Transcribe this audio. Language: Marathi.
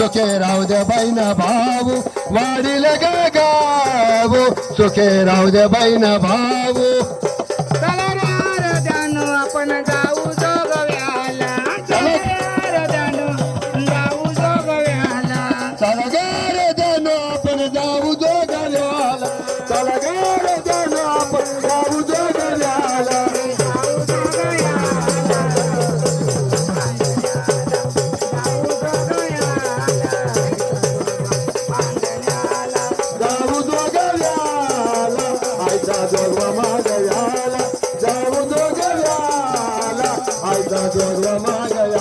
सुखे राहू द्या बाईना भाऊ. वाढील गाव सुखे राहू द्या बाईना भाऊ. Jagwa Maga Yala, Jagwa Maga Yala, Aida Jagwa Maga Yala.